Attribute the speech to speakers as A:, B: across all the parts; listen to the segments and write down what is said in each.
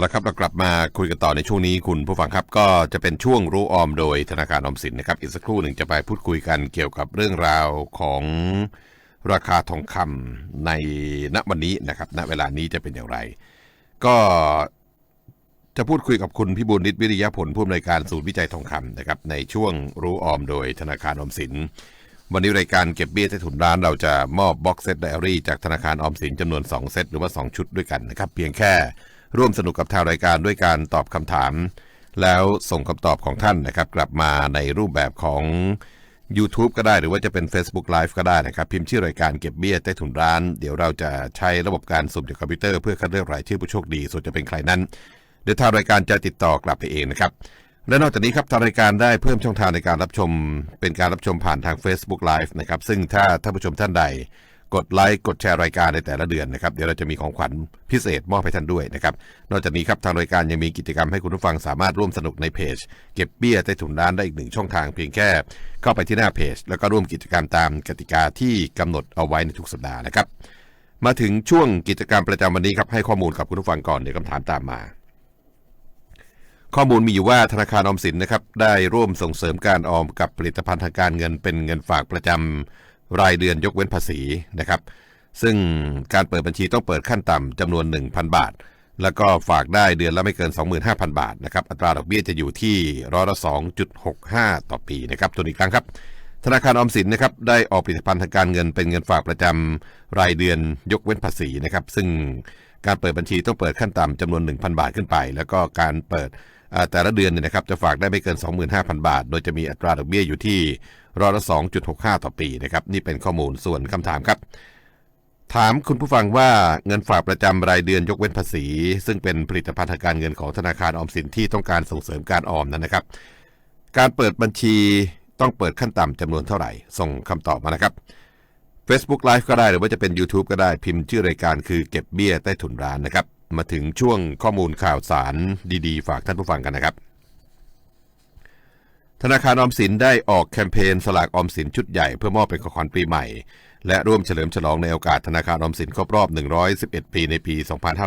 A: แล้วครับเรากลับมาคุยกันต่อในช่วงนี้คุณผู้ฟังครับก็จะเป็นช่วงรู้ออมโดยธนาคารออมสินนะครับอีกสักครู่หนึ่งจะไปพูดคุยกันเกี่ยวกับเรื่องราวของราคาทองคำในณวันนี้นะครับณเวลานี้จะเป็นอย่างไร ก็จะพูดคุยกับคุณพิบูลนิตวิริยผลผู้อำนวยการศูนย์วิจัยทองคำนะครับในช่วงรู้ออมโดยธนาคารออมสิน วันนี้รายการเก็บเบี้ยใต้ถุนร้านเราจะมอบบ็อกเซตไดอารี่จากธนาคารออมสินจำนวน 2 เซตหรือว่า 2 ชุดด้วยกันนะครับเพียงแค่ ร่วมสนุกกับทางรายการด้วยการตอบคำถาม แล้วส่งคำตอบของท่านนะครับ กลับมาในรูปแบบของ YouTube ก็ได้หรือว่าจะเป็น Facebook Live ก็ได้นะครับ พิมพ์ชื่อรายการเก็บเบี้ยใต้ถุนร้าน เดี๋ยวเราจะใช้ระบบการสุ่มจากคอมพิวเตอร์เพื่อคัดเลือกรายชื่อผู้โชคดีส่วนจะเป็นใครนั้น เดี๋ยวทางรายการจะติดต่อกลับไปเองนะครับและนอกจากนี้ครับทางรายการได้เพิ่มช่องทางในการรับชม เป็นการรับชมผ่านทาง Facebook Live นะครับซึ่งถ้าท่านผู้ชมท่านใด กดไลค์กดแชร์รายการในแต่ละเดือนนะครับเดี๋ยวเราจะมีของขวัญพิเศษมอบให้ท่านด้วยนะครับนอกจากนี้ครับทางรายการยังมีกิจกรรมให้คุณผู้ฟังสามารถร่วมสนุกในเพจ เก็บเบี้ยใต้ถุนร้านได้อีกหนึ่งช่องทางเพียงแค่ เข้าไปที่หน้าเพจ แล้วก็ร่วมกิจกรรมตามกติกาที่กำหนดเอาไว้ในทุกสัปดาห์นะครับ มาถึงช่วงกิจกรรมประจำวันนี้ครับให้ข้อมูลกับคุณผู้ฟังก่อนเดี๋ยวคำถามตามมาข้อมูลมีอยู่ว่าธนาคารออมสินนะครับได้ร่วมส่งเสริมการออมกับผลิตภัณฑ์ทางการเงินเป็นเงินฝากประจำ รายเดือนยกเว้นภาษีนะครับ ซึ่งการเปิดบัญชีต้องเปิดขั้นต่ำจำนวน 1,000 บาท แล้วก็ฝากได้เดือนละไม่เกิน 25,000 บาทนะครับ อัตราดอกเบี้ยจะอยู่ที่ร้อยละ 2.65 ต่อปีนะครับตัวอีกครั้งครับ ธนาคารออมสินนะครับได้ออกผลิตภัณฑ์ทางการเงินเป็นเงินฝากประจำรายเดือนยกเว้นภาษีนะครับ ซึ่งการเปิดบัญชีต้องเปิดขั้นต่ำจำนวน 1,000 บาทขึ้นไป แล้วก็การเปิด แต่ละเดือนเนี่ยนะครับจะฝากได้ไม่เกิน 25,000 บาท โดยจะมีอัตราดอกเบี้ยอยู่ที่ร้อยละ 2.65 ต่อปีนะครับนี่เป็นข้อมูลส่วนคำถามครับ ถามคุณผู้ฟังว่าเงินฝากประจำรายเดือนยกเว้นภาษี ซึ่งเป็นผลิตภัณฑ์ทางการเงินของธนาคารออมสินที่ต้องการส่งเสริมการออมนั้นนะครับ การเปิดบัญชีต้องเปิดขั้นต่ำจำนวนเท่าไหร่ ส่งคำตอบมานะครับ Facebook Live ก็ได้หรือว่าจะเป็น YouTube ก็ได้พิมพ์ชื่อรายการคือเก็บเบี้ยใต้ถุนร้านนะครับ มาถึงช่วงข้อมูลข่าวสารดีๆ ฝากท่านผู้ฟังกันนะครับ ธนาคารออมสินได้ออกแคมเปญสลากออมสินชุดใหญ่เพื่อมอบเป็นของขวัญปีใหม่ และร่วมเฉลิมฉลองในโอกาสธนาคารออมสินครบรอบ 111 ปีในปี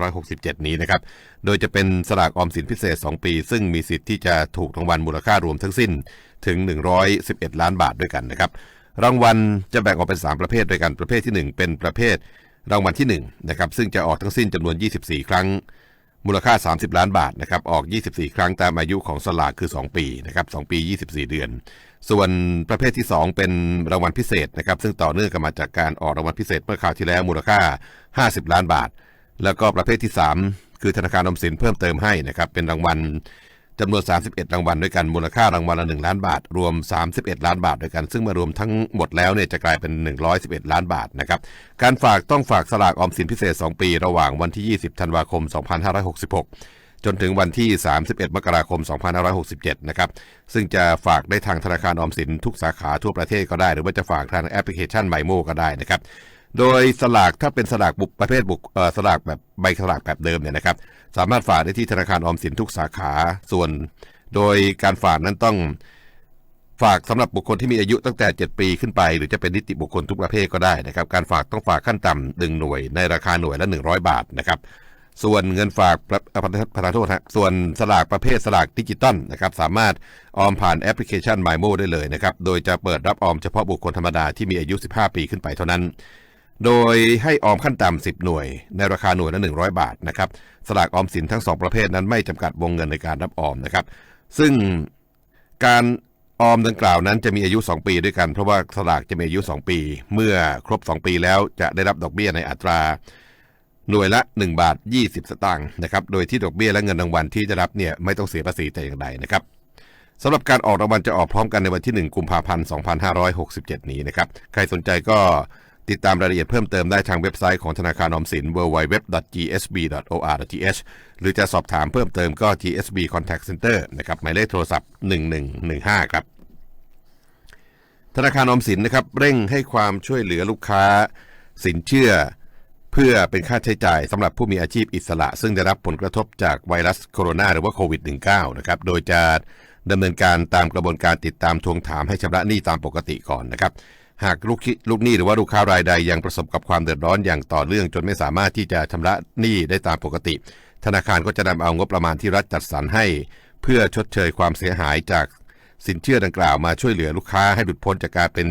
A: 2567 นี้นะครับ โดยจะเป็นสลากออมสินพิเศษ 2 ปี ซึ่งมีสิทธิ์ที่จะถูกรางวัลมูลค่ารวมทั้งสิ้นถึง 111 ล้านบาทด้วยกันนะครับรางวัลจะแบ่งออกเป็น 3 ประเภทด้วยกันประเภทที่ 1 เป็นประเภท รางวัลที่1นะครับซึ่งจะออกทั้งสิ้นจำนวน 24 ครั้ง มูลค่า 30 ล้านบาทนะครับออก 24 ครั้งตามอายุของสลากคือ 2 ปีนะครับ2ปี 24 เดือน ส่วนประเภทที่ 2 เป็นรางวัลพิเศษนะครับซึ่งต่อเนื่องกันมาจากการออกรางวัลพิเศษเมื่อคราวที่แล้วมูลค่า 50 ล้านบาท แล้วก็ประเภทที่ 3 คือธนาคารออมสินเพิ่มเติมให้นะครับเป็นรางวัล จำนวน 31 รางวัลด้วยกัน มูลค่ารางวัลละ 1 ล้านบาท รวม 31 ล้านบาทด้วยกัน ซึ่งมารวมทั้งหมดแล้วเนี่ยจะกลายเป็น 111 ล้านบาทนะครับ การฝากต้องฝากสลากออมสินพิเศษ 2 ปี ระหว่างวันที่ 20 ธันวาคม 2566 จนถึงวันที่ 31 มกราคม 2567 นะครับ ซึ่งจะฝากได้ทางธนาคารออมสินทุกสาขาทั่วประเทศก็ได้ หรือว่าจะฝากทางแอปพลิเคชันไมโมก็ได้นะครับ โดยสลากถ้าเป็นสลากบุกประเภทบุกสลากแบบใบสลากแบบเดิมเนี่ยนะครับ สามารถฝากได้ที่ธนาคารออมสินทุกสาขาส่วน โดยการฝากนั้นต้องฝากสำหรับบุคคลที่มีอายุตั้งแต่ 7 ปีขึ้นไป หรือจะเป็นนิติบุคคลทุกประเภทก็ได้นะครับ การฝากต้องฝากขั้นต่ำหนึ่งหน่วยในราคาหน่วยละ 100 บาทนะครับส่วนเงินฝากประเอ่อประประธานโทษฮะส่วนสลากประเภทสลากดิจิตอลนะครับสามารถออมผ่านแอปพลิเคชัน m y m o ได้เลยนะครับ โดยจะเปิดรับออมเฉพาะบุคคลธรรมดาที่มีอายุ 15 ปีขึ้นไปเท่านั้น โดยให้ออมขั้นต่ำ10 หน่วย ในราคาหน่วยละ 100 บาทนะครับสลากออมสินทั้ง 2 ประเภทนั้นไม่จำกัดวงเงินในการรับออมนะครับ ซึ่งการออมดังกล่าวนั้นจะมีอายุ 2 ปีด้วยกัน เพราะว่าสลากจะมีอายุ 2 ปี เมื่อครบ 2 ปีแล้วจะได้รับดอกเบี้ยในอัตรา หน่วยละ 1 บาท 20 สตางค์นะครับโดยที่ดอกเบี้ยและเงินรางวัลที่จะรับเนี่ยไม่ต้องเสียภาษีแต่อย่างใดนะครับสำหรับการออกรางวัลจะออกพร้อมกันในวันที่ 1 กุมภาพันธ์ 2567 นี้นะครับ ใครสนใจก็ ติดตามรายละเอียดเพิ่มเติมได้ทางเว็บไซต์ของธนาคารอมสิน www.gsb.or.th หรือจะสอบถามเพิ่มเติมก็ GSB Contact Center นะครับหมายเลขโทรศัพท์ 1115 ครับ ธนาคารอมสินนะครับเร่งให้ความช่วยเหลือลูกค้า สินเชื่อ เพื่อเป็นค่าใช้จ่ายสำหรับผู้มีอาชีพอิสระ ซึ่งได้รับผลกระทบจากไวรัสโคโรนาหรือว่าโควิด -19 นะครับโดยจะดำเนินการตามกระบวนการติดตามทวงถามให้ชำระหนี้ตามปกติก่อนนะครับ หากลูกคิลูกหนี้หรือว่าลูกค้ารายใดยังประสบกับความเดือดร้อนอย่างต่อเนื่องจนไม่สามารถที่จะชำระหนี้ได้ตามปกติ ธนาคารก็จะนำเอางบประมาณที่รัฐจัดสรรให้ เพื่อชดเชยความเสียหายจากสินเชื่อดังกล่าวมาช่วยเหลือลูกค้าให้หลุดพ้นจากการเป็น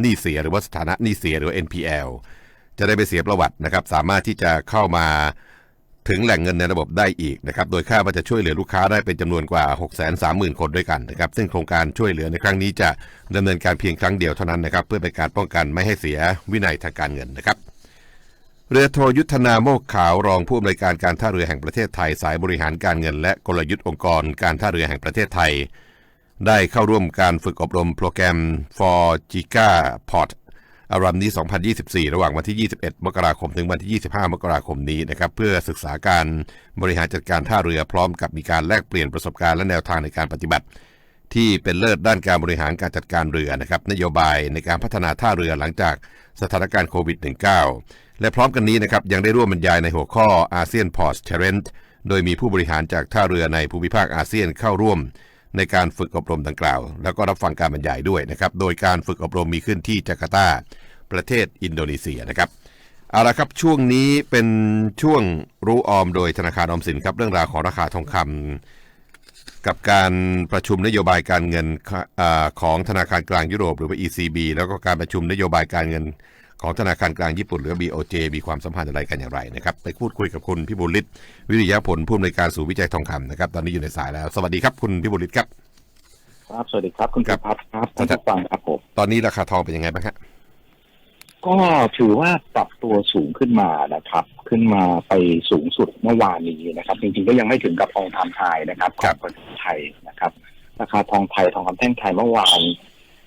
A: หนี้เสียหรือว่าสถานะหนี้เสียหรือ NPL จะได้ไปเสียประวัตินะครับ สามารถที่จะเข้ามา ถึงแหล่งเงินในระบบได้อีกนะครับ โดยคาดว่าจะช่วยเหลือลูกค้าได้เป็นจำนวนกว่า 630,000 คนด้วยกันนะครับ ซึ่งโครงการช่วยเหลือในครั้งนี้จะดำเนินการเพียงครั้งเดียวเท่านั้นนะครับ เพื่อเป็นการป้องกันไม่ให้เสียวินัยทางการเงินนะครับ เรือโทยุทธนาโมกขาวรองผู้อำนวยการการท่าเรือแห่งประเทศไทยสายบริหารการเงิน และกลยุทธ์องค์กร การท่าเรือแห่งประเทศไทย ได้เข้าร่วมการฝึกอบรมโปรแกรม for Giga Port อารัมนี้ 2024 ระหว่างวันที่ 21 มกราคม ถึงวันที่ 25 มกราคมนี้นะครับ เพื่อศึกษาการบริหารจัดการท่าเรือพร้อมกับมีการแลกเปลี่ยนประสบการณ์และแนวทางในการปฏิบัติ ที่เป็นเลิศด้านการบริหารการจัดการเรือนะครับ นโยบายในการพัฒนาท่าเรือหลังจากสถานการณ์โควิด -19 และพร้อมกันนี้นะครับยังได้ร่วมบรรยายในหัวข้ออาเซียนพอร์ตเทเรนต์โดยมีผู้บริหารจากท่าเรือในภูมิภาคอาเซียนเข้าร่วมในการฝึกอบรมดังกล่าว แล้วก็รับฟังการบรรยายด้วยนะครับ โดยการฝึกอบรมมีขึ้นที่จาการ์ตา ประเทศอินโดนีเซียนะครับเอาละครับช่วงนี้เป็นช่วงรู้ออมโดยธนาคารออมสินครับเรื่องราวของราคาทองคำกับการประชุมนโยบายการเงินอาของธนาคารกลางยุโรป หรือว่า ECB แล้วก็การประชุมนโยบายการเงินของธนาคารกลางญี่ปุ่นหรือ BOJ มีความสัมพันธ์อะไรกันอย่างไรนะครับไปพูดคุยกับคุณพิบูลฤทธิ์วิริยะผลผู้อำนวยการศูนย์วิจัยทองคำนะครับตอนนี้อยู่ในสายแล้ว สวัสดีครับคุณพิบูลฤทธิ์ครับ
B: ครับ สวัสดีครับคุณ
A: ครั
B: พิ
A: บ
B: พัฒน์ครับท่านผู้ฟังครับผม
A: ตอนนี้ราคาทองเป็นยังไงบ้างฮะ
B: ก็ถือว่าปรับตัวสูงขึ้นมานะครับ ขึ้นมาไปสูงสุดเมื่อวานนี้นะครับ จริงๆก็ยังไม่ถึงกับทองคำไทยนะครับ
A: ครับ
B: ของประเทศไทยนะครับราคาทองไทยทองคำแท่งไทยเมื่อวาน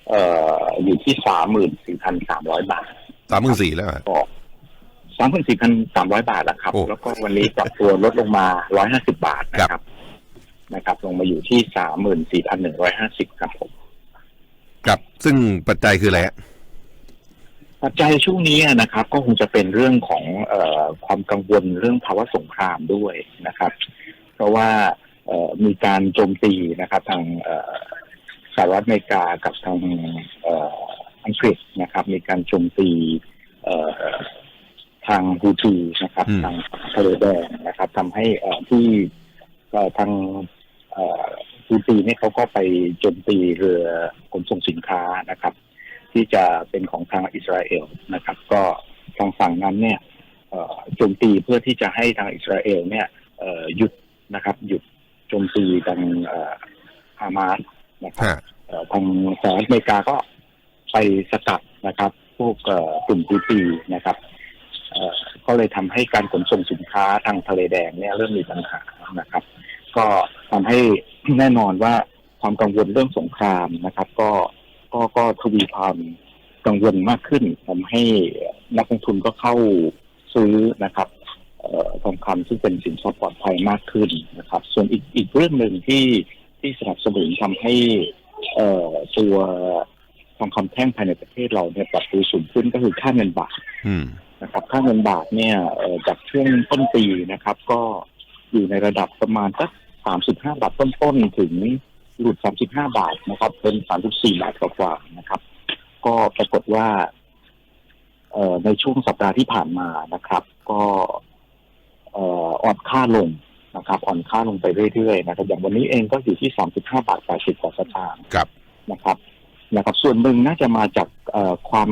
B: เอ่ออยู่ที่สามหมื่นสี่พันสามร้อยบาท
A: สามหมื่นสี่แล้วฮะ
B: ก็สามพันสี่พันสามร้อยบาทนะครับ
A: โอ้
B: แล้วก็วันนี้ปรับตัวลดลงมาร้อยห้าสิบาทนะครับ นะครับ ลงมาอยู่ที่สามหมื่นสี่พันหนึ่งร้อยห้าสิบครับผม
A: ครับซึ่งปัจจัยคืออะไรฮะ
B: ปัจจัยช่วงนี้นะครับ ก็คงจะเป็นเรื่องของเออความกังวลเรื่องภาวะสงครามด้วยนะครับ เพราะว่าเอ่อมีการโจมตีนะครับ ทางเอ่อสหรัฐอเมริกากับทางเอ่ออังกฤษนะครับ มีการโจมตีเอ่อทางฮูตีนะครับ
A: อืม
B: ทางทะเลแดงนะครับทำให้เอ่อที่เอ่อทางเอ่อฮูตีเนี่ยเขาก็ไปโจมตีเรือขนส่งสินค้านะครับ ที่จะเป็นของทางอิสราเอลนะครับ ก็ทางฝั่งนั้นเนี่ยเอ่อโจมตีเพื่อที่จะให้ทางอิสราเอลเนี่ยเอ่อหยุดนะครับ หยุดโจมตีทางเอ่อฮามาสนะครับ
A: ฮะ
B: เอ่อทางสหรัฐอเมริกาก็ไปสกัดนะครับ พวกเอ่อกลุ่มฮูตีนะครับเอ่อก็เลยทำให้การขนส่งสินค้าทางทะเลแดงเนี่ยเริ่มมีปัญหานะครับ ก็ทำให้แน่นอนว่าความกังวลเรื่องสงครามนะครับ ก็ ก็ก็ทวีความกังวลมากขึ้นทำให้นักลงทุนก็เข้าซื้อนะครับออทองคำซึ่งเป็นสินทรัพย์ปลอดภัยมากขึ้นนะครับ ส่วนอีกอีกเรื่องหนึ่งที่ที่สนับสนุนทำให้เออตัวทองคำแท่งภายในประเทศเราเนี่ยปรับตัวสูงขึ้นก็คือค่าเงินบาทนะครับ ค่าเงินบาทเนี่ยจากช่วงต้นปีนะครับ ก็อยู่ในระดับประมาณสักสามสิบห้าบาทต้นๆถึง หลุดสามสิบห้าบาทนะครับ เป็นสามสิบสี่บาทกว่าๆนะครับ ก็ปรากฏว่าเอ่อในช่วงสัปดาห์ที่ผ่านมานะครับ ก็เอ่ออ่อนค่าลงนะครับ อ่อนค่าลงไปเรื่อยๆนะครับอย่างวันนี้เองก็อยู่ที่สามสิบห้าบาทแปดสิบกว่าสตางค์
A: ครับ
B: นะครับนะครับ ส่วนหนึ่งน่าจะมาจากเอ่อความ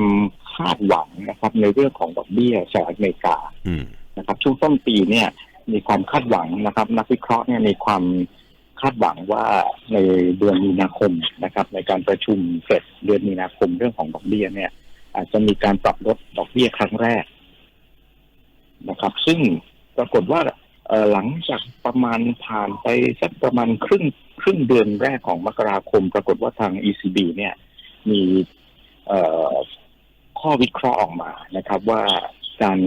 B: คาดหวังนะครับ ในเรื่องของดอกเบี้ยสหรัฐอเมริกา
A: อืม
B: นะครับ ช่วงต้นปีเนี่ย มีความคาดหวังนะครับ นักวิเคราะห์เนี่ยมีความคาดหวังว่าในเดือนมีนาคมนะครับ ในการประชุมเฟดเดือนมีนาคมเรื่องของดอกเบี้ยเนี่ย อาจจะมีการปรับลดดอกเบี้ยครั้งแรกนะครับ ซึ่งปรากฏว่าหลังจากประมาณผ่านไปสักประมาณครึ่งครึ่งเดือนแรกของมกราคม ปรากฏว่าทาง ECB เนี่ย มีข้อวิเคราะห์ออกมานะครับ ว่าการ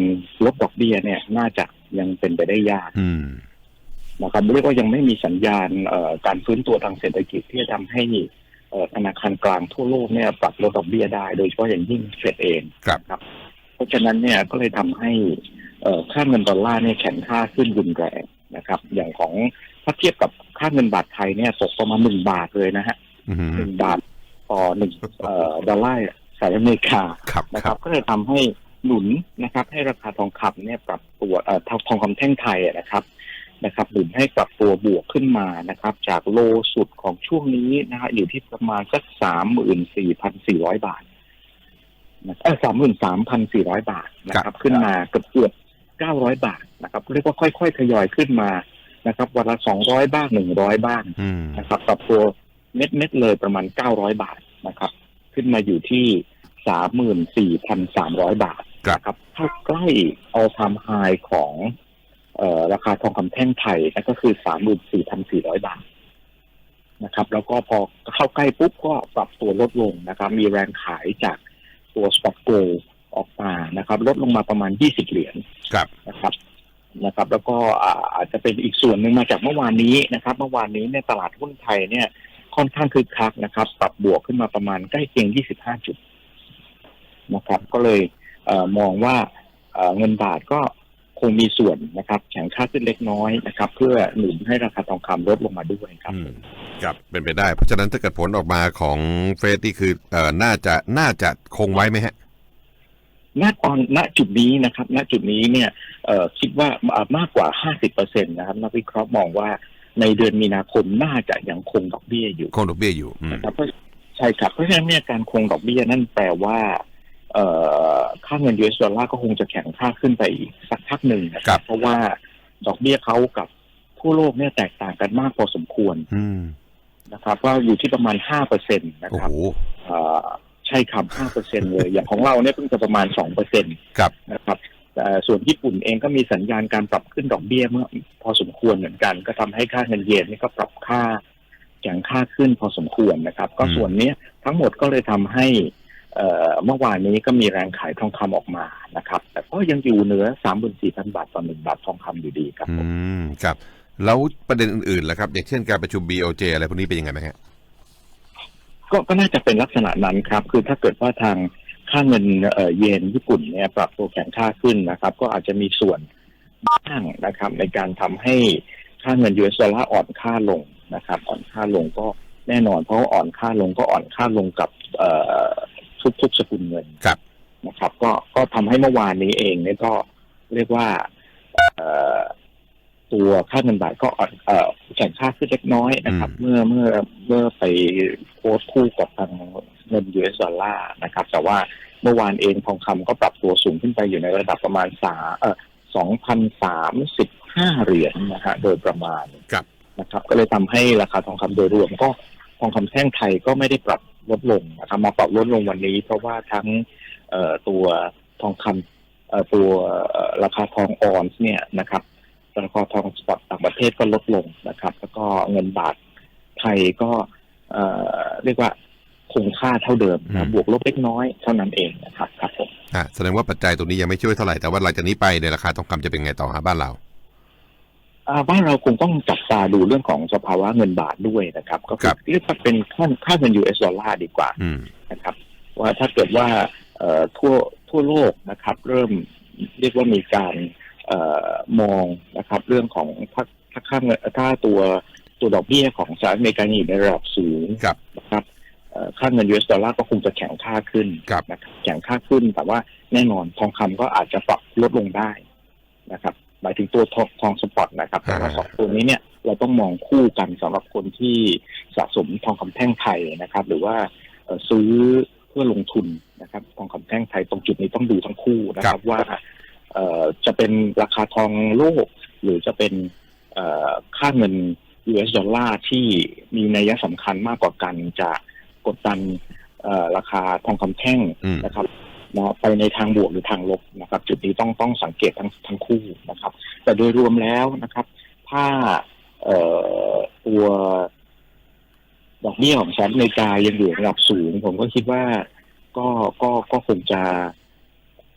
B: ลดดอกเบี้ยเนี่ย น่าจะยังเป็นไปได้ยาก นะครับเรียกว่ายังไม่มีสัญญาณเอ่อการฟื้นตัวทางเศรษฐกิจที่จะทำให้เอ่อธนาคารกลางทั่วโลกเนี่ยปรับลดดอกเบี้ยได้ โดยเฉพาะอย่างยิ่งเฟดเอง
A: ครับ
B: ครับเพราะฉะนั้นเนี่ยก็เลยทำให้เอ่อค่าเงินดอลลาร์เนี่ยแข็งค่าขึ้นรุนแรงนะครับ อย่างของถ้าเทียบกับค่าเงินบาทไทยเนี่ยตกประมาณหนึ่งบาทเลยนะฮะ
A: อืม
B: หนึ่งบาทต่อหนึ่งเอ่อดอลลาร์สหรัฐอเมริกา
A: ครับ
B: นะ
A: ค
B: ค
A: รั
B: รับบก็เลยทำให้หนุนนะครับ ให้ราคาทองคำเนี่ยปรับตัวเอ่อทองทองคำแท่งไทยอะนะครับ นะครับหนุนให้ปรับตัวบวกขึ้นมานะครับ จากโลสุดของช่วงนี้นะฮะอยู่ที่ประมาณสักสามหมื่นสี่พันสี่ร้อยบาทนะสามหมื่นสามพันสี่ร้อยบาทนะครับ ขึ้นมาเกือบเกือบเก้าร้อยบาทนะครับ เรียกว่าค่อยๆทยอยขึ้นมานะครับวันละสองร้อยบ้างหนึ่งร้อยบ้าง
A: อืม
B: นะครับปรับตัวเม็ดเม็ดๆเลยประมาณเก้าร้อยบาทนะครับ ขึ้นมาอยู่ที่สามหมื่นสี่พันสามร้อยบาท
A: ครับ
B: นะครับ ถ้าใกล้ all time high ของเอ่อ ราคาทองคำแท่งไทยนั่นก็คือสามหมื่นสี่พันสี่ร้อยบาทนะครับ แล้วก็พอเข้าใกล้ปุ๊บก็ปรับตัวลดลงนะครับ มีแรงขายจากตัว spot go ออกมานะครับ ลดลงมาประมาณยี่สิบเหรียญ
A: ครับ
B: นะครับนะครับ แล้วก็อ่าอาจจะเป็นอีกส่วนหนึ่งมาจากเมื่อวานนี้นะครับ เมื่อวานนี้เนี่ยตลาดหุ้นไทยเนี่ยค่อนข้างคึกคักนะครับ ปรับบวกขึ้นมาประมาณใกล้เคียง 25 จุดนะครับ ก็เลยเออมองว่าเอ่อเงินบาทก็ คงมีส่วนนะครับแข็งค่าขึ้นเล็กน้อยนะครับ เพื่อหนุนให้ราคาทองคำลดลงมาด้วยครับ
A: อืมครับเป็นไปได้ เพราะฉะนั้นถ้าเกิดผลออกมาของเฟสนี่คือเอ่อน่าจะน่าจะคงไว้ไหมฮะ
B: ณตอนณจุดนี้นะครับ ณจุดนี้เนี่ยเอ่อคิดว่าเอ่อมากกว่า 50%นะครับนักวิเคราะห์มองว่าในเดือนมีนาคมน่าจะยังคงดอกเบี้ยอยู่
A: คงดอกเบี้ยอยู่อืม
B: นะครับเพราะใช่ครับเพราะฉะนั้นเนี่ยการคงดอกเบี้ยนั่นแปลว่าเอ่อ ค่าเงิน US ดอลลาร์ก็คงจะแข็งค่าขึ้นไปอีกสักพักหนึ่งนะค
A: ครั
B: รับ
A: บ
B: เพราะว่าดอกเบี้ยเขากับทั่วโลกเนี่ยแตกต่างกันมากพอสมควร
A: อืม
B: นะครับว่าอยู่ที่ประมาณห้าเปอร์เซ็นต์นะ
A: โอ้
B: ครั
A: โห
B: บเอ่อใช่ครับห้าเปอร์เซ็นเลย อย่างของเราเนี่ยเพิ่งจะประมาณสองเปอร์เซ็นต์
A: ครับ
B: นะครับแต่ส่วนญี่ปุ่นเองก็มีสัญญาณการปรับขึ้นดอกเบี้ยเมื่อพอสมควรเหมือนกัน ก็ทำให้ค่าเงินเยนนี่ก็ปรับค่าแข็งค่าขึ้นพอสมควรนะครับ ก็
A: อืม
B: ส่วนเนี้ยทั้งหมดก็เลยทำให้ เอ่อเมื่อวานนี้ก็มีแรงขายทองคำออกมานะครับ แต่ก็ยังอยู่เหนือสามหมื่นสี่พันบาทต่อหนึ่งบาททองคำอยู่ดีครับ
A: อื
B: ผม
A: มครับ แล้วประเด็นอื่นๆล่ะครับ อย่างเช่นการประชุม BOJ อะไรพวกนี้เป็นยังไงไหมฮะ
B: ก็ก็น่าจะเป็นลักษณะนั้นครับ คือถ้าเกิดว่าทางค่าเงินเอ่อเยนญี่ปุ่นเนี่ยปรับตัวแข็งค่าขึ้นนะครับ ก็อาจจะมีส่วนบ้างนะครับ ในการทำให้ค่าเงิน US ดอลลาร์อ่อนค่าลงนะครับ อ่อนค่าลงก็แน่นอน เพราะว่าอ่อนค่าลงก็อ่อนค่าลงกับเอ่อ ทุกๆสกุลเงิน
A: ครับ
B: นะครับ ก็ก็ทำให้เมื่อวานนี้เองเนี่ยก็เรียกว่าเอ่อตัวค่าเงินบาทก็อ่อนเอ่อแข็งค่าขึ้นเล็กน้อยนะครับ เมื่อเมื่อเมื่อไปโค้ดคู่กับทางเงิน US ดอลลาร์นะครับ แต่ว่าเมื่อวานเองทองคำก็ปรับตัวสูงขึ้นไปอยู่ในระดับประมาณสาเอ่อสองพันสามสิบห้าเหรียญนะฮะโดยประมาณ
A: ครับ
B: นะครับ ก็เลยทำให้ราคาทองคำโดยรวมก็ทองคำแท่งไทยก็ไม่ได้ปรับ ลดลงนะครับมาปรับลดลงวันนี้ เพราะว่าทั้งเอ่อตัวทองคำเอ่อตัวเอ่อราคาทองออนซ์เนี่ยนะครับราคาทองสปอตต่างประเทศก็ลดลงนะครับ แล้วก็เงินบาทไทยก็เอ่อเรียกว่าคงค่าเท่าเดิมนะ
A: อืม
B: บวกลบเล็กน้อยเท่านั้นเองนะครับครับผม
A: อะแสดงว่าปัจจัยตรงนี้ยังไม่ช่วยเท่าไหร่แต่ว่าหลังจากนี้ไปในยราคาทองคำจะเป็นไงต่อฮะบ้านเรา
B: อ่า บ้านเราคงต้องจับตาดูเรื่องของสภาวะเงินบาทด้วยนะครับ ก็
A: ครั
B: คือบเรียกว่าเป็นค่าค่าเงิน US ดอลลาร์ดีกว่า
A: อืม
B: นะครับ ว่าถ้าเกิดว่าเอ่อทั่วทั่วโลกนะครับ เริ่มเรียกว่ามีการเอ่อมองนะครับ เรื่องของถ้าถ้าค่าเงินถ้าตัวตัวดอกเบี้ยของสหรัฐอเมริกาอยู่ในระดับสูง
A: ครับ
B: นะครับเอ่อค่าเงิน US ดอลลาร์ก็คงจะแข็งค่าขึ้น
A: ครับ
B: นะครับแข็งค่าขึ้นแต่ว่าแน่นอนทองคำก็อาจจะปรับลดลงได้นะครับ หมายถึงตัวทองทองสปอตนะครับแต่ว่า
A: อ่า
B: สองตัวนี้เนี่ยเราต้องมองคู่กันสำหรับคนที่สะสมทองคำแท่งไทยนะครับ หรือว่าเอ่อซื้อเพื่อลงทุนนะครับทองคำแท่งไทยตรงจุดนี้ต้องดูทั้งคู่นะครับว่าเอ่อจะเป็นราคาทองโลก หรือจะเป็นเอ่อค่าเงิน US ดอลลาร์ที่มีนัยสำคัญมากกว่ากันจะกดดันเอ่อราคาทองคำแท่ง
A: อืม
B: นะครับ นะไปในทางบวกหรือทางลบนะครับ จุดนี้ต้องต้องสังเกตทั้งทั้งคู่นะครับ แต่โดยรวมแล้วนะครับ ถ้าเอ่อตัวดอกเบี้ยของสหรัฐอเมริกายังอยู่ระดับสูง ผมก็คิดว่าก็ก็ก็คงจะ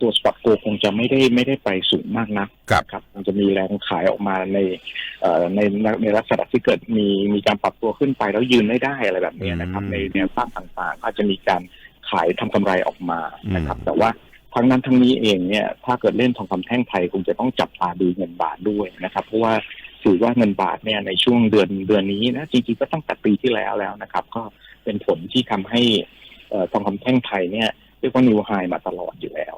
B: ตัวสปอตตัวคงจะไม่ได้ไม่ได้ไปสูงมากนัก
A: ครับ
B: ครับมันจะมีแรงขายออกมาในเอ่อในในในลักษณะที่เกิดมีมีการปรับตัวขึ้นไปแล้วยืนไม่ได้อะไรแบบนี้นะครับ
A: อืม
B: ในแนวต้านต่างๆ อาจจะมีการ ขายทำกำไรออกมานะครับ
A: อืม
B: แต่ว่าทั้งนั้นทั้งนี้เองเนี่ย ถ้าเกิดเล่นทองคำแท่งไทยคงจะต้องจับตาดูเงินบาทด้วยนะครับ เพราะว่าถือว่าเงินบาทเนี่ยในช่วงเดือนเดือนนี้นะจริงๆก็ตั้งแต่ปีที่แล้วแล้วนะครับ ก็เป็นผลที่ทำให้เอ่อทองคำแท่งไทยเนี่ยเรียกว่านิวไฮมาตลอดอยู่แล้ว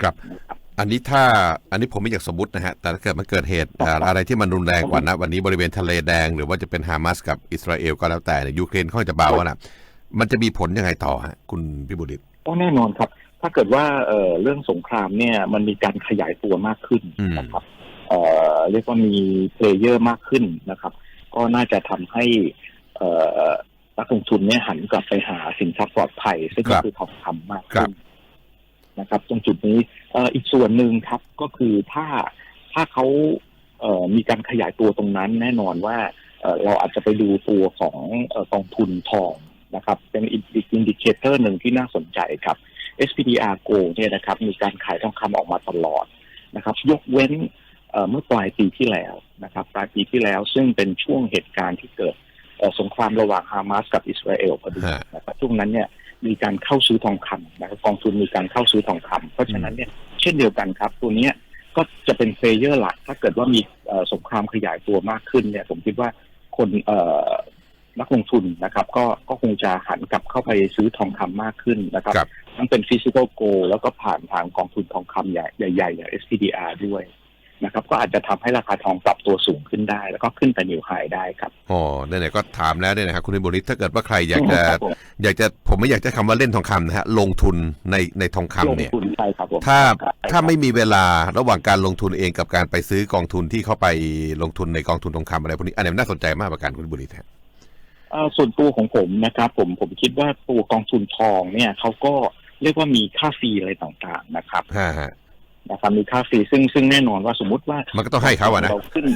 A: ครับ
B: นะครับ
A: อันนี้ถ้าอันนี้ผมไม่อยากสมมตินะฮะ แต่ถ้าเกิดมันเกิดเหตุเอ่ออะไรที่มันรุนแรงกว่านะ วันนี้บริเวณทะเลแดง หรือว่าจะเป็นฮามาสกับอิสราเอลก็แล้วแต่เนี่ยยูเครนเขาจะเบาอะนะ มันจะมีผลยังไงต่อฮะคุณพิบูลดิต
B: ก็แน่นอนครับ ถ้าเกิดว่าเอ่อเรื่องสงครามเนี่ยมันมีการขยายตัวมากขึ้น
A: อืม
B: นะครับเอ่อเรียกว่ามีเพลเยอร์มากขึ้นนะครับ ก็น่าจะทำให้เอ่อนักลงทุนเนี่ยหันกลับไปหาสินทรัพย์ปลอดภัย ซึ่ง
A: ครั
B: ก็
A: บ
B: คือทองคำมาก
A: ครั
B: ขึ้
A: บ
B: นนะครับ ตรงจุดนี้เอ่ออีกส่วนหนึ่งครับก็คือถ้าถ้าเขาเอ่อมีการขยายตัวตรงนั้นแน่นอนว่าเอ่อเราอาจจะไปดูตัวของเอ่อกองทุนทอง นะครับ เป็นอีกอินดิเคเตอร์หนึ่งที่น่าสนใจครับ SPDR Go เนี่ยนะครับมีการขายทองคำออกมาตลอดนะครับ ยกเว้นเอ่อเมื่อปลายปีที่แล้วนะครับ ปลายปีที่แล้วซึ่งเป็นช่วงเหตุการณ์ที่เกิดเอ่อสงครามระหว่างฮามาสกับอิสราเอลพอดี
A: ฮะ
B: นะครับช่วงนั้นเนี่ยมีการเข้าซื้อทองคำนะครับกองทุนมีการเข้าซื้อทองคำเพราะฉะนั้นเนี่ยเช่นเดียวกันครับ ตัวเนี้ยก็จะเป็นเพลเยอร์หลัก ถ้าเกิดว่ามีเอ่อสงครามขยายตัวมากขึ้นเนี่ย ผมคิดว่าคนเอ่อ นักลงทุนนะครับ ก็ก็คงจะหันกลับเข้าไปซื้อทองคำมากขึ้นนะครับ
A: ครับ
B: ทั้งเป็นฟิสิก a l โกแล้วก็ผ่านทางกองทุนทองคำใหญ่ใหญ่ๆอย่าง SPDR ด้วยนะครับ ก็อาจจะทำให้ราคาทองปรับตัวสูงขึ้นได้ แล้วก็ขึ้นไปนิวไฮได้ครับ
A: อ๋อไหนๆก็ถามแล้วเนี่ยนะครับคุณพิบูลดิตถ้าเกิดว่าใครอยากจะ
B: ครับผม
A: อยากจะผมไม่อยากจะคำว่าเล่นทองคำนะฮะลงทุนในในทองคำ
B: ลง
A: เนี่ย
B: ทุนใช่ครับผม
A: ถ้า
B: ใช่ครับ
A: ถ้าไม่มีเวลาระหว่างการลงทุนเองกับการไปซื้อกองทุนที่เข้าไปลงทุนในกองทุนทองคำอะไรพวกนี้อันนี้น่าสนใจมากประการคุณพิบูลดิตฮะ
B: เอ่อ ส่วนตัวของผมนะครับ ผมผมคิดว่าตัวกองทุนทองเนี่ยเขาก็เรียกว่ามีค่าฟรีอะไรต่างๆนะครับ
A: ฮะฮะ
B: นะครับมีค่าฟรีซึ่งซึ่งแน่นอนว่าสมมติว่า
A: มันก็ต้องให้เขาอะนะ
B: เราขึ้น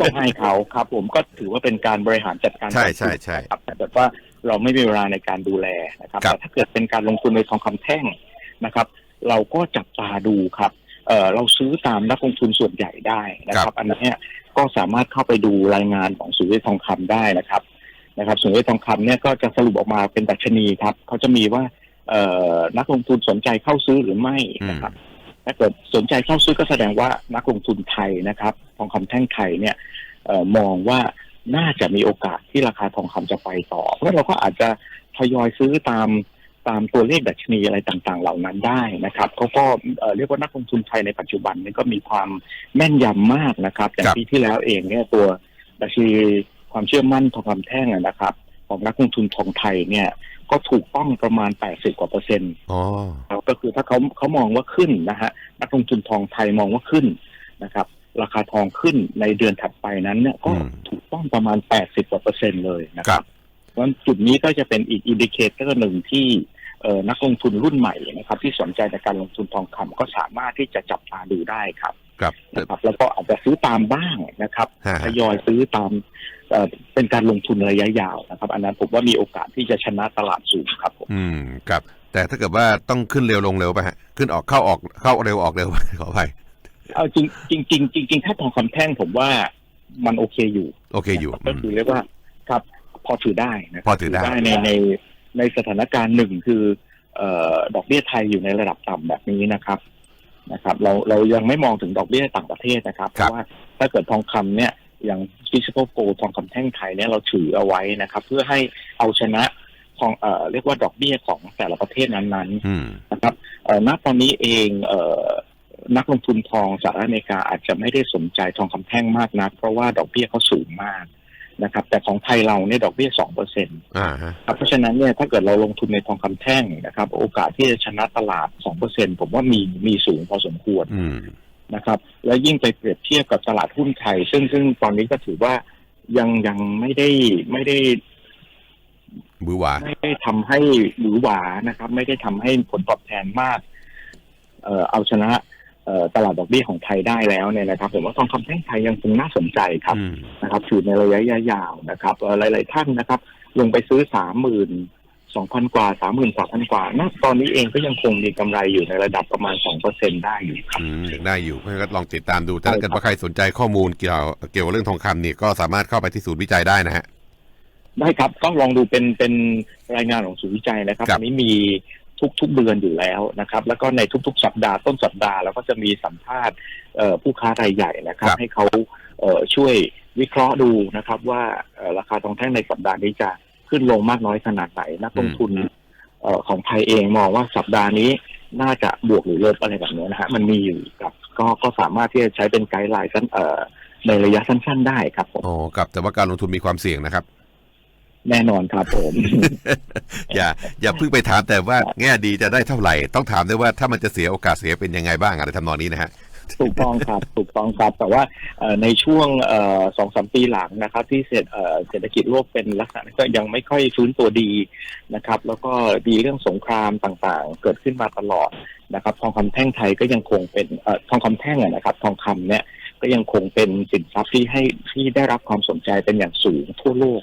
B: ต้องให้เขาครับ ผมก็ถือว่าเป็นการบริหารจัดการ
A: ใช่ใช่ใช่
B: ครับแต่แบบว่าเราไม่มีเวลาในการดูแลนะครับ
A: ครับ
B: แต่ถ้าเกิดเป็นการลงทุนในทองคำแท่งนะครับ เราก็จับตาดูครับเอ่อเราซื้อตามนักลงทุนส่วนใหญ่ได้นะครับ อันนี้นก็สามารถเข้าไปดูรายงานของสุริยทองคำได้นะครับ นะครับสุริยทองคำเนี่ยก็จะสรุปออกมาเป็นดัชนีครับเขาจะมีว่าเอ่อนักลงทุนสนใจเข้าซื้อหรือไม่นะครับ ถ้าเกิดสนใจเข้าซื้อก็แสดงว่านักลงทุนไทยนะครับ ทองคำแท่งไทยเนี่ยเออมองว่าน่าจะมีโอกาสที่ราคาทองคำจะไปต่อ เพราะเราก็อาจจะทยอยซื้อตามตามตัวเลขดัชนีอะไรต่างๆ เหล่านั้นได้นะครับเขาก็เอ่อเรียกว่านักลงทุนไทยในปัจจุบันนี้ก็มีความแม่นยำมากนะครับอย่าง
A: ครับ
B: ปีที่แล้วเองเนี่ยตัวดัชนี ความเชื่อมั่นทองคำแท่งอะนะครับ ของนักลงทุนทองไทยเนี่ย ก็ถูกต้องประมาณ 80 กว่าเปอร์เซ็นต์
A: อ๋อ
B: ครับก็คือถ้าเขาเขามองว่าขึ้นนะฮะนักลงทุนทองไทยมองว่าขึ้นนะครับ ราคาทองขึ้นในเดือนถัดไปนั้นเนี่ยก็
A: อืม
B: ถูกต้องประมาณ 80 กว่าเปอร์เซ็นต์เลยนะค
A: ครั
B: รับบเพราะฉะนั้นจุดนี้ก็จะเป็นอีกอินดิเคเตอร์หนึ่งที่เอ่อ นักลงทุนรุ่นใหม่นะครับ ที่สนใจในการลงทุนทองคำก็สามารถที่จะจับตาดูได้ครับ
A: ครับ
B: นะครับแล้วก็อาจจะซื้อตามบ้างนะครับ
A: ฮะ
B: ทยอยซื้อตามเอ่อเป็นการลงทุนระยะยาวนะครับ อันนั้นผมว่ามีโอกาสที่จะชนะตลาดสูงครับผม
A: อืมครับ แต่ถ้าเกิดว่าต้องขึ้นเร็วลงเร็วไปฮะขึ้นออกเข้าออกเข้าเร็วออกเร็วขออภัย
B: เอาจริงจริงจริงจริงจริงถ้าทองคำแท่งผมว่ามันโอเคอยู่
A: โอเคอยู่
B: ก็คือเรียกว่าครับ พอถือได้นะ
A: พอถือได้
B: ในใน ในสถานการณ์หนึ่งคือเอ่อดอกเบี้ยไทยอยู่ในระดับต่ำแบบนี้นะครับนะครับ เราเรายังไม่มองถึงดอกเบี้ยต่างประเทศนะครับเพ
A: ครับ
B: ราะว่าถ้าเกิดทองคำเนี่ยอย่างฟิสิก a l โกทองคำแท่งไทยเนี่ยเราถือเอาไว้นะครับ เพื่อให้เอาชนะทองเอ่อเรียกว่าดอกเบี้ยของแต่ละประเทศนั้นๆ
A: อืม
B: นะครับเอ่อณตอนนี้เองเอ่อนักลงทุนทองสหรัฐอเมริกาอาจจะไม่ได้สนใจทองคำแท่งมากนัก เพราะว่าดอกเบี้ยเขาสูงมาก นะครับ แต่ของไทยเราเนี่ยดอกเบี้ยสองเปอร์เซ็นต์
A: อ่าฮะ
B: ครับเพราะฉะนั้นเนี่ยถ้าเกิดเราลงทุนในทองคำแท่งนะครับ โอกาสที่จะชนะตลาดสองเปอร์เซ็นผมว่ามีมีสูงพอสมควร
A: อืม
B: นะครับ แล้วยิ่งไปเปรียบเทียบกับตลาดหุ้นไทย ซึ่งซึ่งตอนนี้ก็ถือว่ายังยังไม่ได้ไม่ได้
A: บือหวา
B: ไม่ได้ทำให้หวือหวานะครับ ไม่ได้ทำให้ผลตอบแทนมาก เอ่อเอาชนะเอ่อ ตลาดดอกเบี้ยของไทยได้แล้วเนี่ยนะครับผมว่าทองคำแท่งไทยยังคงน่าสนใจครับ
A: อืม
B: นะครับถือในระยะยาวนะครับเอ่อหลาย ๆ ท่านนะครับ ลงไปซื้อสามหมื่นสองพันกว่าสามหมื่นสามพันกว่าณตอนนี้เองก็ยังคงมีกำไรอยู่ในระดับประมาณสองเปอร์เซ็นได้อยู่ครับ
A: อืมยังได้อยู่เพราะฉะนั้นก็ลองติดตามดู
B: ใช่
A: ถ้าเกิด
B: ครับ
A: ว่าใครสนใจข้อมูลเกี่ยวเกี่ยวกับเรื่องทองคำนี่ก็สามารถเข้าไปที่ศูนย์วิจัยได้นะฮะ
B: ได้ครับก็ลองดูเป็นเป็นรายงานของศูนย์วิจัยนะครับ
A: ครับ
B: อันนี้มี ทุกทุกเดือนอยู่แล้วนะครับ แล้วก็ในทุก ๆ สัปดาห์ต้นสัปดาห์เราก็จะมีสัมภาษณ์เอ่อผู้ค้ารายใหญ่นะครับ
A: ครับ
B: ให้เขาเอ่อช่วยวิเคราะห์ดูนะครับ ว่าเอ่อราคาทองแท่งในสัปดาห์นี้จะขึ้นลงมากน้อยขนาดไหนนักลงทุนเอ่อของไทยเองมองว่าสัปดาห์นี้น่าจะบวกหรือลบอะไรแบบเนี้ยนะฮะมันมีอยู่ครับก็ก็สามารถที่จะใช้เป็นไกด์ไลน์สั้นเอ่อในระยะสั้น ๆ ได้ครับผม
A: อ๋อครับแต่ว่าการลงทุนมีความเสี่ยงนะครับ
B: แน่นอนครับผม
A: อย่า อย่าเพิ่งไปถามแต่ว่าแง่ดีจะได้เท่าไหร่ ต้องถามด้วยว่าถ้ามันจะเสียโอกาสเสียเป็นยังไงบ้างอะไรทำนองนี้นะฮะ
B: ถูกต้องครับถูกต้องครับแต่ว่าเอ่อในช่วงสองสามปีหลังนะครับ ที่เศรษฐเอ่อเศรษฐกิจโลกเป็นลักษณะก็ยังไม่ค่อยฟื้นตัวดีนะครับ แล้วก็ดีเรื่องสงครามต่างๆ เกิดขึ้นมาตลอดนะครับ ทองคำแท่งไทยก็ยังคงเป็นเอ่อทองคำแท่งอะนะครับ ทองคำเนี่ยก็ยังคงเป็นสินทรัพย์ที่ให้ที่ได้รับความสนใจเป็นอย่างสูงทั่วโลก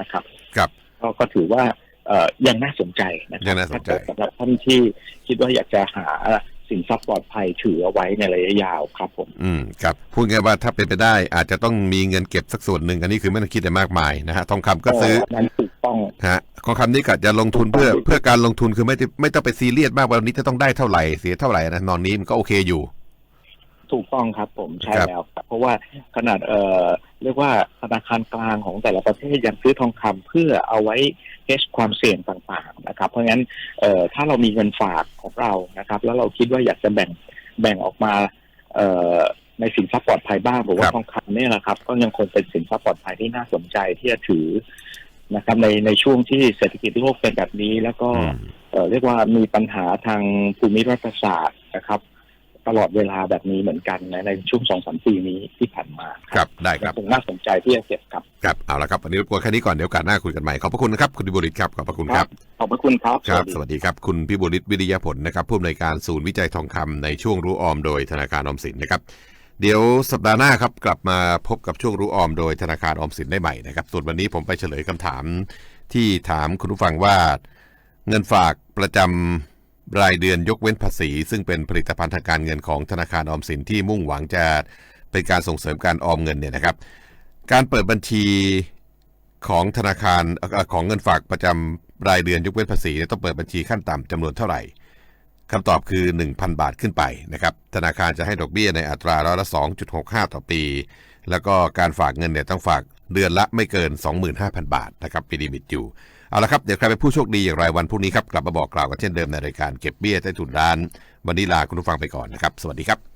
B: นะครับ
A: ครับ
B: ก็ก็ถือว่าเอ่อยังน่าสนใจนะครั
A: ยังน่าสนใจ
B: ถ้เกิดสำหรับท่านที่คิดว่าอยากจะหาสินทรัพย์ปลอดภัยถือเอาไว้ในระยะยาวครับผม
A: อืมครับพูดง่ายๆว่าถ้าเป็นไปได้อาจจะต้องมีเงินเก็บสักส่วนหนึ่งอันนี้คือไม่ต้องคิดอะไรมากมายนะฮะทองคำก็ซื้อ
B: นั้นถูกต้อง
A: ฮะทองคำนี่ก็จะลงทุนเพื่อเพื่อการลงทุนคือไม่ได้ไม่ต้องไปซีเรียสมากว่าวันนี้จะต้องได้เท่าไหร่เสียเท่าไหร่นะนอนนี้มันก็โอเคอยู่
B: ถูกต้องครับผมใช่
A: ครับ
B: แล้วครับเพราะว่าขนาดเอ่อเรียกว่าธนาคารกลางของแต่ละประเทศยังซื้อทองคำเพื่อเอาไว้เฮชความเสี่ยงต่างๆนะครับ เพราะงั้นเอ่อถ้าเรามีเงินฝากของเรานะครับ แล้วเราคิดว่าอยากจะแบ่งแบ่งออกมาเอ่อในสินทรัพย์ปลอดภัยบ้างผมว่าทองคำเนี่ยแหละครับ ก็ยังคงเป็นสินทรัพย์ปลอดภัยที่น่าสนใจที่จะถือนะครับในในช่วงที่เศรษฐกิจโลกเป็นแบบนี้ แล้วก็
A: อืม
B: เอ่อเรียกว่ามีปัญหาทางภูมิรัฐศาสตร์นะครับ ตลอดเวลาแบบนี้เหมือนกันนะในช่วงสองสามปีนี้ที่ผ่านมา
A: ครับได้ครับ
B: คงน่าสนใจที่จะเก็บครับ
A: ครับเอาละครับวันนี้รบกวนแค่นี้ก่อนเดี๋ยวโอกาสหน้าคุยกันใหม่ขอบพระคุณนะครับคุณพิบูลฤทธิ์ครับขอบพระคุณครับ
B: ขอบพระคุณครับ
A: ครับ
B: ส
A: ส
B: วัสดี
A: วัสดีครับคุณพิบูลฤทธิ์วิริยผลนะครับผู้อำนวยการศูนย์วิจัยทองคำในช่วงรู้ออมโดยธนาคารออมสินนะครับเดี๋ยวสัปดาห์หน้าครับกลับมาพบกับช่วงรู้ออมโดยธนาคารออมสินได้ใหม่นะครับส่วนวันนี้ผมไปเฉลยคำถามที่ถามคุณผู้ฟังว่าเงินฝากประจำ รายเดือนยกเว้นภาษี ซึ่งเป็นผลิตภัณฑ์ทางการเงินของธนาคารออมสินที่มุ่งหวังจะเป็นการส่งเสริมการออมเงินเนี่ยนะครับ การเปิดบัญชีของธนาคารของเงินฝากประจำรายเดือนยกเว้นภาษีเนี่ยต้องเปิดบัญชีขั้นต่ำจำนวนเท่าไหร่คำตอบคือ 1,000 บาทขึ้นไปนะครับธนาคารจะให้ดอกเบี้ยในอัตราร้อยละ 2.65 ต่อปี แล้วก็การฝากเงินเนี่ยต้องฝากเดือนละไม่เกิน 25,000 บาทนะครับมีลิมิตอยู่ เอาละครับ เดี๋ยวใครเป็นผู้โชคดีอย่างไรวันพรุ่งนี้ครับ กลับมาบอกกล่าวกันเช่นเดิมในรายการเก็บเบี้ยใต้ถุนร้าน วันนี้ลาคุณผู้ฟังไปก่อนนะครับ สวัสดีครับ